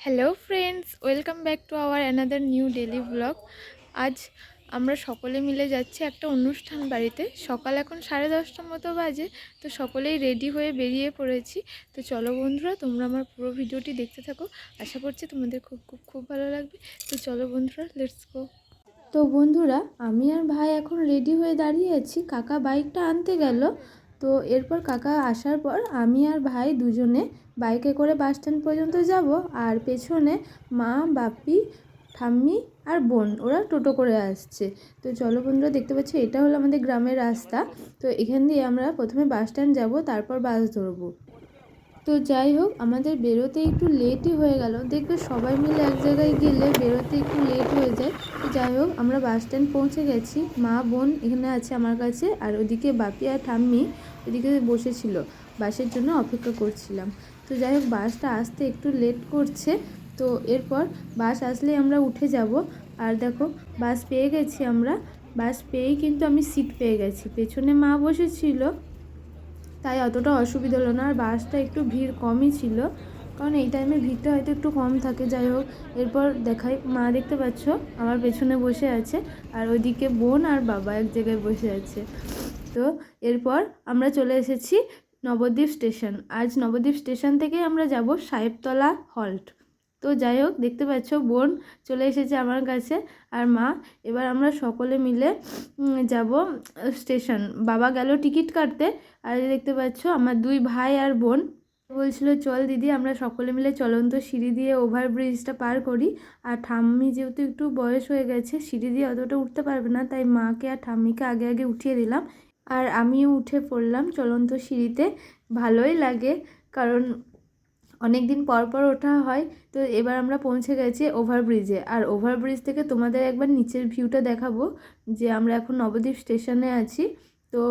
Hello friends welcome back to our another new daily vlog আজ আমরা সকলে মিলে যাচ্ছি একটা অনুষ্ঠান বাড়িতে। সকাল এখন সাড়ে দশটার মতো বাজে, তো সকলেই রেডি হয়ে বেরিয়ে পড়েছি। তো চলো বন্ধুরা, তোমরা আমার পুরো ভিডিওটি দেখতে থাকো। আশা করছি তোমাদের খুব খুব খুব ভালো লাগবে। তো চলো বন্ধুরা লেটস গো তো বন্ধুরা, আমি আর ভাই এখন রেডি হয়ে দাঁড়িয়ে আছি। কাকা বাইকটা আনতে গেল। তো এরপর কাকা আসার পর আমি আর ভাই দুজনে বাইকে করে বাস স্ট্যান্ড পর্যন্ত যাব আর পেছনে মা বাপি ঠাম্মি আর বোন, ওরা টোটো করে আসছে। তো চলো বন্ধুরা, দেখতে পাচ্ছি এটা হলো আমাদের গ্রামের রাস্তা। তো এখান দিয়ে আমরা প্রথমে বাস স্ট্যান্ড যাব, তারপর বাস ধরবো। তো যাই হোক, আমাদের বেরোতে একটু লেটই হয়ে গেল। দেখবে সবাই মিলে এক জায়গায় গেলে বেরোতে একটু লেট হয়ে যায়। তো যাই হোক, আমরা বাস স্ট্যান্ড পৌঁছে গেছি। মা, বোন এখানে আছে আমার কাছে আর ওদিকে বাপি আর ঠাম্মি ওদিকে বসেছিল। বাসের জন্য অপেক্ষা করছিলাম। তো যাই হোক বাসটা আসতে একটু লেট করছে। তো এরপর বাস আসলেই আমরা উঠে যাব। আর দেখো বাস পেয়ে গেছি আমরা। বাস পেয়েই কিন্তু আমি সিট পেয়ে গেছি। পেছনে মা বসেছিল। তাই অতটা অসুবিধা হলো না। আর বাসটা একটু ভিড় কমই ছিল। কারণ এই টাইমে ভিড়টা হয়তো একটু কম থাকে। যাই হোক, এরপর দেখাই। মা দেখতে পাচ্ছ, আমার পেছনে বসে আছে। আর ওইদিকে বোন আর বাবা এক জায়গায় বসে আছে। তো এরপর আমরা চলে এসেছি নবদ্বীপ স্টেশন। আজ নবদ্বীপ স্টেশন থেকে আমরা যাব সাহেবতলা হল্ট। তো যাই হোক, দেখতে পাচ্ছ বোন চলে এসেছে আমার কাছে আর মা, এবার আমরা সকলে মিলে যাব স্টেশন। বাবা গেল টিকিট কাটতে আর দেখতে পাচ্ছ আমার দুই ভাই আর বোন। বলছিল, চল দিদি, আমরা সকলে মিলে চলন্ত সিঁড়ি দিয়ে ওভারব্রিজটা পার করি। আর ঠাম্মি যেহেতু একটু বয়স হয়ে গেছে, সিঁড়ি দিয়ে অতটা উঠতে পারবে না, তাই মাকে আর ঠাম্মিকে আগে আগে উঠিয়ে দিলাম। আর আমিও উঠে পড়লাম চলন্ত সিঁড়িতে। ভালোই লাগে, কারণ অনেক দিন পর পর ওঠা হয়, তো এবার আমরা পৌঁছে গেছি ওভারব্রিজে আর ওভারব্রিজ থেকে তোমাদের একবার নিচের ভিউটা দেখাবো, যে আমরা এখন নবদ্বীপ স্টেশনে আছি। তো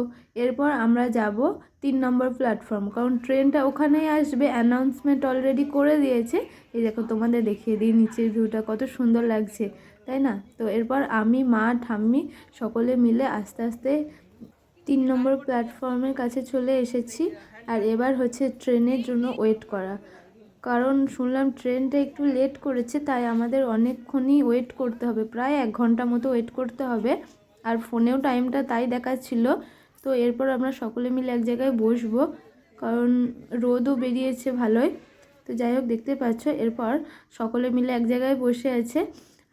এরপর আমরা যাব তিন নম্বর প্ল্যাটফর্ম কারণ ট্রেনটা ওখানেই আসবে অ্যানাউন্সমেন্ট অলরেডি করে দিয়েছে। এই দেখো, তোমাদের দেখিয়ে দিই নিচের ভিউটা কত সুন্দর লাগছে, তাই না? তো এরপর আমি, মা, ঠাম্মি সকলে মিলে আস্তে আস্তে তিন নম্বর প্ল্যাটফর্মের কাছে চলে এসেছি। আর এবার হচ্ছে ট্রেনের জন্য ওয়েট করা। কারণ শুনলাম ট্রেনটা একটু লেট করেছে, তাই আমাদের অনেকক্ষণই ওয়েট করতে হবে। প্রায় এক ঘণ্টা মতো ওয়েট করতে হবে। আর ফোনেও টাইমটা তাই দেখাচ্ছিল। তো এরপর আমরা সকলে মিলে এক জায়গায় বসবো, কারণ রোদও বেরিয়েছে ভালোই। তো যাই হোক, দেখতে পাচ্ছ, এরপর সকলে মিলে এক জায়গায় বসে আছে।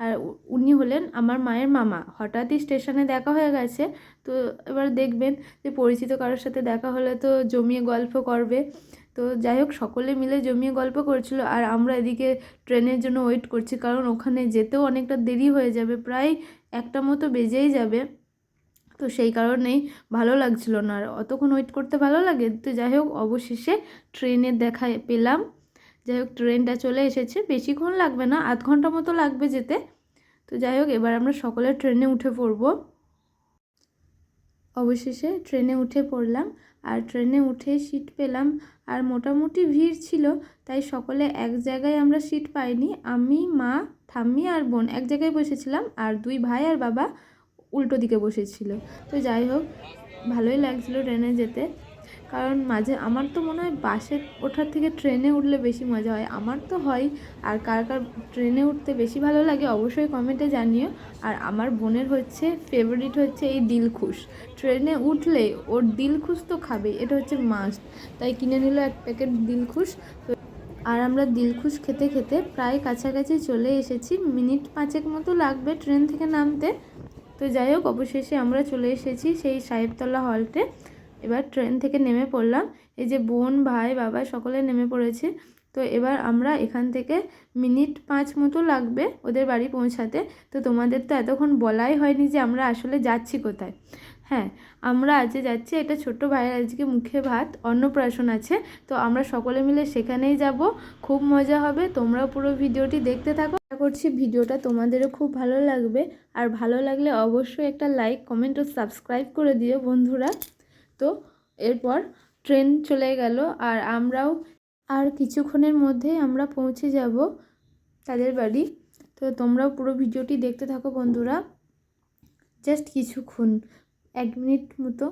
আর উনি হলেন আমার মায়ের মামা। হঠাৎই স্টেশনে দেখা হয়ে গেছে। তো এবার দেখবেন যে পরিচিত কারোর সাথে দেখা হলে তো জমিয়ে গল্প করবে। তো যাই হোক, সকলে মিলে জমিয়ে গল্প করছিল আর আমরা এদিকে ট্রেনের জন্য ওয়েট করছি কারণ ওখানে যেতেও অনেকটা দেরি হয়ে যাবে, প্রায় একটা মতো বেজেই যাবে। তো সেই কারণেই ভালো লাগছিল না আর অতক্ষণ ওয়েট করতে ভালো লাগে? তো যাই হোক, অবশেষে ট্রেনের দেখা পেলাম। যাই হোক, ট্রেনটা চলে এসেছে, বেশিক্ষণ লাগবে না, আধ ঘণ্টা মতো লাগবে যেতে। তো যাই হোক, এবার আমরা সকলে ট্রেনে উঠে পড়ব। অবশেষে ট্রেনে উঠে পড়লাম। আর ট্রেনে উঠে সিট পেলাম। আর মোটামুটি ভিড় ছিল, তাই সকলে এক জায়গায় আমরা সিট পাইনি। আমি, মা, ঠাম্মি আর বোন এক জায়গায় বসেছিলাম। আর দুই ভাই আর বাবা উল্টো দিকে বসেছিল। তো যাই হোক, ভালোই লাগছিল ট্রেনে যেতে। কারণ মাঝে আমার তো মনে হয় বাসে ওঠার থেকে ট্রেনে উঠলে বেশি মজা হয়। আমার তো হয়, আর কার কার ট্রেনে উঠতে বেশি ভালো লাগে অবশ্যই কমেন্টে জানিও। আর আমার বোনের হচ্ছে ফেভারিট হচ্ছে এই দিলখুশ। ট্রেনে উঠলে ওর দিলখুশ তো খাবেই, এটা হচ্ছে মাস্ট তাই কিনে নিল এক প্যাকেট দিলখুশ। তো আর আমরা দিলখুশ খেতে খেতে প্রায় কাছাকাছি চলে এসেছি। মিনিট পাঁচেক মতো লাগবে ট্রেন থেকে নামতে। তো যাই হোক, অবশেষে আমরা চলে এসেছি সেই সাহেবতলা হলটে এবার ট্রেন থেকে নেমে পড়লাম। এই যে বোন, ভাই, বাবা সকলে নেমে পড়েছে। তো এবার আমরা এখান থেকে মিনিট পাঁচ মতো লাগবে ওদের বাড়ি পৌঁছাতে। তো তোমাদের তো এতক্ষণ বলাই হয়নি যে আমরা আসলে যাচ্ছি কোথায়। হ্যাঁ আমরা আজকে যাচ্ছি এটা ছোট্ট ভাইয়ের আজকে মুখে ভাত, অন্নপ্রাশন আছে। তো আমরা সকলে মিলে সেখানেই যাব। খুব মজা হবে। তোমরাও পুরো ভিডিওটি দেখতে থাকো। আশা করছি ভিডিওটা তোমাদেরও খুব ভালো লাগবে। আর ভালো লাগলে অবশ্যই একটা লাইক কমেন্ট ও সাবস্ক্রাইব করে দিও বন্ধুরা। তো এরপর ট্রেন চলে গেল আর আমরাও আর কিছুক্ষণের মধ্যেই আমরা পৌঁছে যাব তাদের বাড়ি। তো তোমরাও পুরো ভিডিওটি দেখতে থাকো বন্ধুরা। জাস্ট কিছুক্ষণ, এক মিনিট মতো।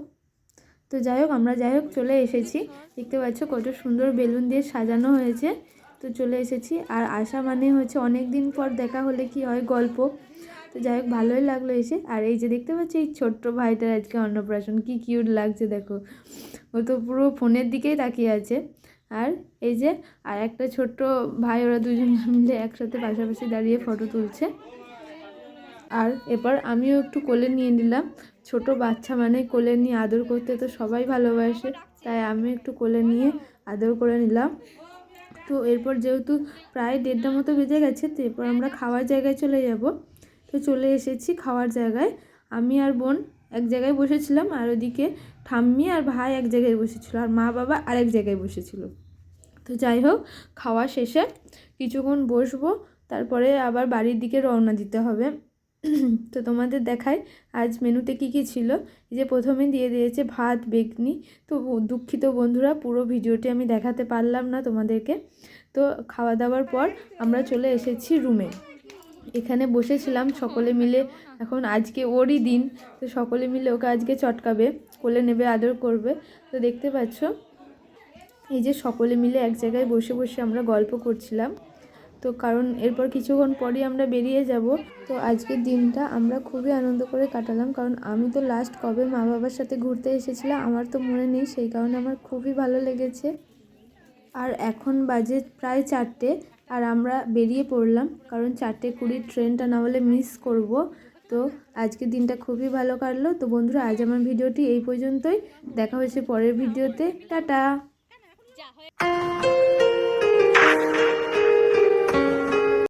তো যাই হোক, আমরা যাই হোক, চলে এসেছি। দেখতে পাচ্ছ কত সুন্দর বেলুন দিয়ে সাজানো হয়েছে। তো চলে এসেছি। আর আসা মানে হচ্ছে অনেক দিন পর দেখা হলে কি হয় গল্প। তো যাই হোক, ভালোই লাগল এসে। আর এই যে দেখতে পাচ্ছি, এই ছোট্ট ভাইটার আজকে অন্নপ্রাশন, কি কিউট লাগছে দেখো। ও তো পুরো ফোনের দিকেই তাকিয়ে আছে। আর এই যে, আর একটা ছোট্ট ভাই, ওরা দুজন মিলে একসাথে পাশাপাশি দাঁড়িয়ে ফটো তুলছে। আর এবার আমিও একটু কোলে নিয়ে নিলাম। ছোট বাচ্চা মানে কোলে নিয়ে আদর করতে তো সবাই ভালোবাসে, তাই আমি একটু কোলে নিয়ে আদর করে নিলাম। তো এরপর যেহেতু প্রায় দেড়টা মতো বেজে গেছে, তো এরপর আমরা খাওয়ার জায়গায় চলে যাব। তো চলে এসেছি খাওয়ার জায়গায়। আমি আর বোন এক জায়গায় বসেছিলাম আর ওদিকে ঠাম্মি আর ভাই এক জায়গায় বসেছিল আর মা বাবা আরেক জায়গায় বসেছিল। তো যাই হোক, খাওয়া শেষে কিছুক্ষণ বসবো, তারপরে আবার বাড়ির দিকে রওনা দিতে হবে। তো তোমাদের দেখাই আজ মেনুতে কি কি ছিল। যে প্রথমে দিয়ে দিয়েছে ভাত, বেগনি। তো দুঃখিত বন্ধুরা, পুরো ভিডিওটি আমি দেখাতে পারলাম না তোমাদেরকে। তো খাওয়া দাওয়ার পর আমরা চলে এসেছি রুমে। এখানে বসেছিলাম, সকলে মিলে। এখন আজকে ওরই দিন, তো সকলে মিলে ওকে আজকে চটকাবে, কোলে নেবে, আদর করবে। তো দেখতে পাচ্ছ, এই যে সকলে মিলে এক জায়গায় বসে বসে আমরা গল্প করছিলাম। তো কারণ এরপর কিছুক্ষণ পরই আমরা বেরিয়ে যাব। তো আজকের দিনটা আমরা খুবই আনন্দ করে কাটালাম, কারণ আমি তো লাস্ট কবে মা বাবার সাথে ঘুরতে এসেছিলাম, আমার তো মনে নেই, সেই কারণে আমার খুবই ভালো লেগেছে। আর এখন বাজে প্রায় চারটে আর আমরা বেরিয়ে পড়লাম, কারণ চারটে কুড়ির ট্রেনটা না হলে মিস করব। তো আজকে দিনটা খুবই ভালো কাটলো। তো বন্ধুরা, আজ আমার ভিডিওটি এই পর্যন্তই। দেখা হয়েছে পরের ভিডিওতে। টাটা!